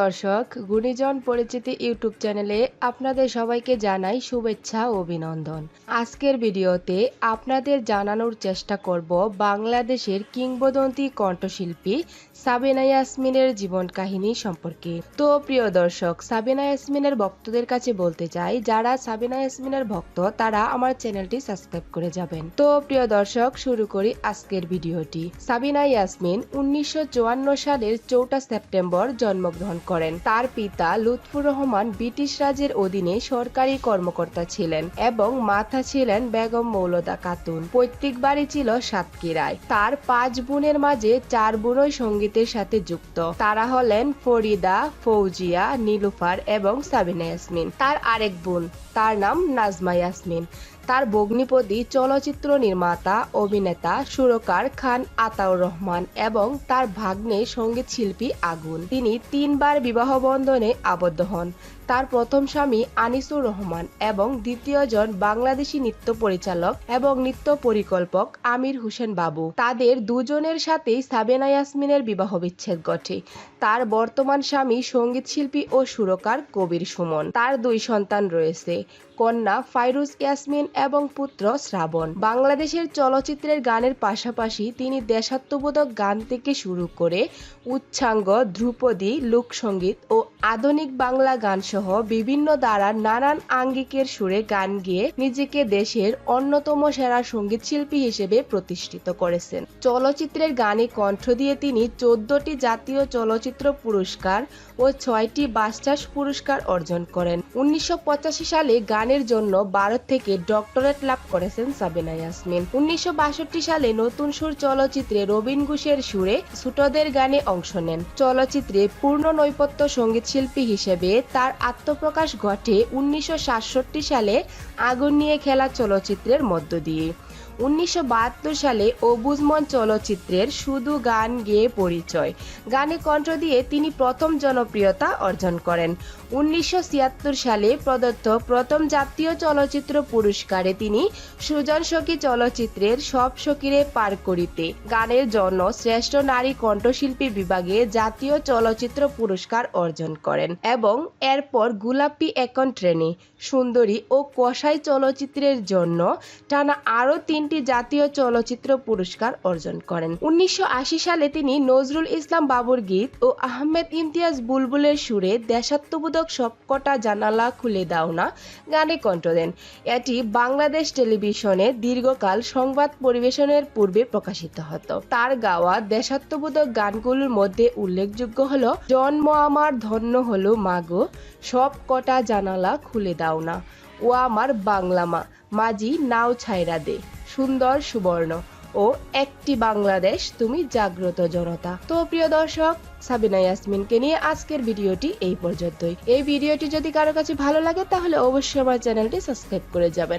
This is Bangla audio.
দর্শক, গুণীজন পরিচিতি ইউটিউব চ্যানেলে আপনাদের সবাইকে জানাই শুভেচ্ছা অভিনন্দন। আজকের ভিডিওতে আপনাদের জানানোর চেষ্টা করব বাংলাদেশের কিংবদন্তি কণ্ঠশিল্পী সাবিনা ইয়াসমিনের জীবন কাহিনী সম্পর্কে। তো প্রিয় দর্শক, সাবিনা ইয়াসমিনের ভক্তদের কাছে বলতে চাই, যারা সাবিনা ইয়াসমিনের ভক্ত, তারা আমার চ্যানেলটি সাবস্ক্রাইব করে যাবেন। তো প্রিয় দর্শক, শুরু করি আজকের ভিডিওটি। সাবিনা ইয়াসমিন উনিশশো চুয়ান্ন সালের চৌঠা সেপ্টেম্বর জন্মগ্রহণ করেন। তার পিতা লুৎফুর রহমান ব্রিটিশ রাজের অধীনে সরকারি কর্মকর্তা ছিলেন এবং মাথা ছিলেন বেগম মৌলদা খাতুন। পৈতৃক বাড়ি ছিল সাতক্ষীরায়। তার পাঁচ বোনের মাঝে চার বোনই সঙ্গীতের সাথে যুক্ত। তারা হলেন ফরিদা, ফৌজিয়া, নীলুফার এবং সাবিনা ইয়াসমিন। তার আরেক বোন, তার নাম নাজমা ইয়াসমিন। তার ভগ্নিপতি, চলচ্চিত্র নির্মাতা, অভিনেতা, সুরকার খান আতাউর রহমান এবং তার ভাগ্নে সংগীত শিল্পী আগুন। তিনি তিনবার বিবাহ বন্ধনে আবদ্ধ হন। তার প্রথম স্বামী আনিসুর রহমান এবং দ্বিতীয়জন বাংলাদেশি নৃত্য পরিচালক এবং নৃত্য পরিকল্পক আমির হোসেন বাবু। তাদের দুজনের সাথেই সাবেনা ইয়াসমিনের বিবাহ বিচ্ছেদ ঘটে। তার বর্তমান স্বামী সংগীত শিল্পী ও সুরকার কবির সুমন। তার দুই সন্তান রয়েছে, কন্যা ফাইরুজ ইয়াসমিন এবং পুত্র শ্রাবণ। বাংলাদেশের চলচ্চিত্রের গানের পাশাপাশি তিনি দেশাত্মবোধক গান থেকে শুরু করে উচ্ছাঙ্গ, ধ্রুপদী লোকসঙ্গীত ও আধুনিক বাংলা গান সহ বিভিন্ন ধারার নানান আঙ্গিকের সুরে গান গেয়ে নিজেকে দেশের অন্যতম সেরা সংগীত শিল্পী হিসেবে প্রতিষ্ঠিত করেছেন। চলচ্চিত্রের গানে কণ্ঠ দিয়ে তিনি চোদ্দটি জাতীয় চলচ্চিত্র পুরস্কার ও ছয়টি বাসচাস পুরস্কার অর্জন করেন। উনিশশো পঁচাশি সালে গানের জন্য ভারত থেকে ডক্টরেট লাভ করেছেন সাবিনা ইয়াসমিন। উনিশশো বাষট্টি সালে নতুন সুর চলচ্চিত্রে রবীন ঘোষের সুরে ছোটদের গানে অংশ নেন। চলচ্চিত্রে পূর্ণ নৈপথ্য সংগীত শিল্পী হিসেবে তার আত্মপ্রকাশ ঘটে উনিশশো সাতষট্টি সালে আগুন নিয়ে খেলা চলচ্চিত্রের মধ্য দিয়ে। উনিশশো বাহাত্তর সালে অবুজমন চলচ্চিত্রের শুধু গান গেয়ে পরিচয়। গানে কণ্ঠ দিয়ে তিনি প্রথম জনপ্রিয়তা অর্জন করেন। উনিশশো ছিয়াত্তর সালে প্রদত্ত প্রথম জাতীয় চলচ্চিত্র পুরস্কারে তিনি সুজন সখী চলচ্চিত্রের সব সকিরে পার করিতে, গানের জন্য শ্রেষ্ঠ নারী কণ্ঠশিল্পী বিভাগে জাতীয় চলচ্চিত্র পুরস্কার অর্জন করেন এবং এরপর গুলাপি এখন ট্রেনে, সুন্দরী ও কসাই চলচ্চিত্রের জন্য টানা আরও তিনটি জাতীয় চলচ্চিত্র পুরস্কার অর্জন করেন। উনিশশো আশি সালে তিনি নজরুল ইসলাম বাবুর গীত ও আহমেদ ইমতিয়াজ বুলবুলের সুরে দেশাত্মবোধক সবকটা জানালা খুলে দাও না গানে কণ্ঠ দেন। এটি বাংলাদেশ টেলিভিশনে দীর্ঘকাল সংবাদ পরিবেশনের পূর্বে প্রকাশিত হতো। তার গাওয়া দেশাত্মবোধক গানগুলোর মধ্যে উল্লেখযোগ্য হলো জন্ম আমার ধন্য হলো মাগো সব কটা জানালা খুলে দাও না। ও আমার বাংলা মা। মাঝি নাও ছাইরা দে। সুন্দর সুবর্ণ। ও একটি বাংলাদেশ, তুমি জাগ্রত জনতা। তো প্রিয় দর্শক, সাবিনা ইয়াসমিনকে নিয়ে আজকের ভিডিওটি এই পর্যন্তই। এই ভিডিওটি যদি কারও কাছে ভালো লাগে, তাহলে অবশ্যই আমার চ্যানেলটি সাবস্ক্রাইব করে যাবেন।